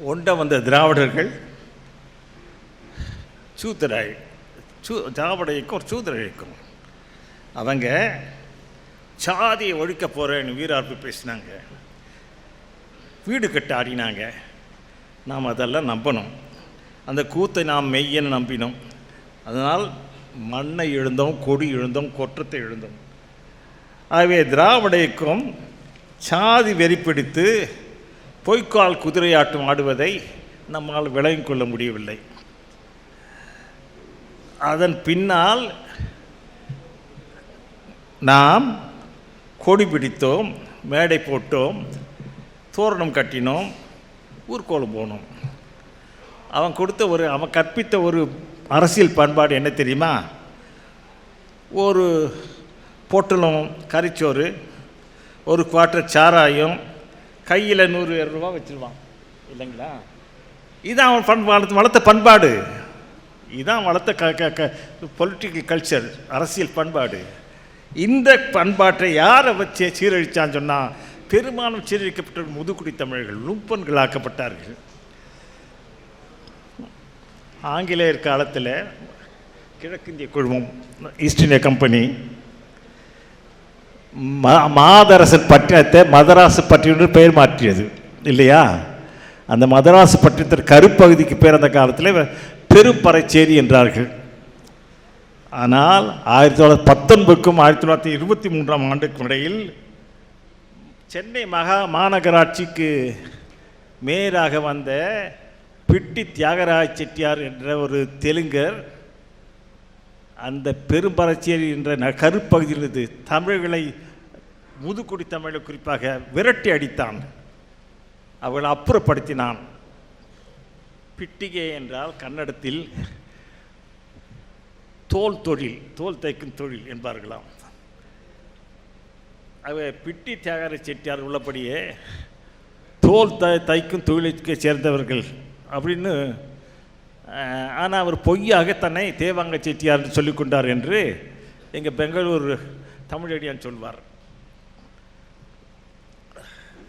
ஒண்ட வந்த திராவிடர்கள் சூத்திராய் சூ திராவிட இயக்கம் சூத்திர இயக்கம். அவங்க சாதியை ஒழிக்க போகிறேன்னு வீரார்ப்பு பேசினாங்க. வீடு கட்ட ஆடினாங்க நாம் அதெல்லாம் நம்பணும். அந்த கூத்தை நாம் மெய்யன்னு நம்பினோம். அதனால் மண்ணை எழுந்தோம் கொடி எழுந்தோம் கொற்றத்தை எழுந்தோம் ஆகவே திராவிட இயக்கம் சாதி வெறிப்பிடித்து பொய்க்கால் குதிரையாட்டம் ஆடுவதை நம்மால் விளங்கிக் கொள்ள முடியவில்லை. அதன் பின்னால் நாம் கொடி பிடித்தோம் மேடை போட்டோம் தோரணம் கட்டினோம் ஊர்கோலம் போனோம். அவன் கொடுத்த ஒரு அவன் கற்பித்த ஒரு அரசியல் பண்பாடு என்ன தெரியுமா? ஒரு பொட்டலம் கறிச்சோறு ஒரு குவார்ட்டர் சாராயம் கையில் நூறு ரூபா வச்சுருவான். இல்லைங்களா? இதான் அவன் பண்பாடு வளர்த்த பண்பாடு. இதான் வளர்த்த க க க பொலிட்டிக்கல் கல்ச்சர் அரசியல் பண்பாடு. இந்த பண்பாட்டை யாரை வச்சு சீரழிச்சான்னு சொன்னால் பெரும்பாலும் சீரழிக்கப்பட்ட முதுகுடி தமிழர்கள் லும்பன்களாக்கப்பட்டார்கள் ஆங்கிலேயர் காலத்தில் கிழக்கிந்திய குழுமம் ஈஸ்ட் இந்தியா கம்பெனி மா மாதரசன் பட்டினத்தை மதராசு பட்டினம் பெயர் மாற்றியது. இல்லையா? அந்த மதராசு பட்டினத்தின் கருப்பகுதிக்கு பேர் அந்த காலத்தில் பெரும்பறைச்சேரி என்றார்கள். ஆனால் ஆயிரத்தி தொள்ளாயிரத்தி பத்தொன்பதுக்கும் ஆயிரத்தி தொள்ளாயிரத்தி இருபத்தி மூன்றாம் ஆண்டுக்கும் இடையில் சென்னை மகா மாநகராட்சிக்கு மேயராக வந்த பிட்டி தியாகராஜ் செட்டியார் என்ற ஒரு தெலுங்கர் அந்த பெரும்பரச்சேரி என்ற ந- கருப்பகுதியிலிருந்து தமிழர்களை முதுகுடி தமிழை குறிப்பாக விரட்டி அடித்தான். அவளை அப்புறப்படுத்தினான். பிட்டிகை என்றால் கன்னடத்தில் தோல் தொழில் தோல் தைக்கும் தொழில் என்பார்களாம். அவ பிட்டி தியாகர செட்டியார் உள்ளபடியே தோல் த தைக்கும் தொழிலுக்கு சேர்ந்தவர்கள் அப்படின்னு ஆனால் அவர் பொய்யாக தன்னை தேவாங்க செட்டியார் சொல்லிக் கொண்டார் என்று எங்கள் பெங்களூர் தமிழடியான் சொல்வார்.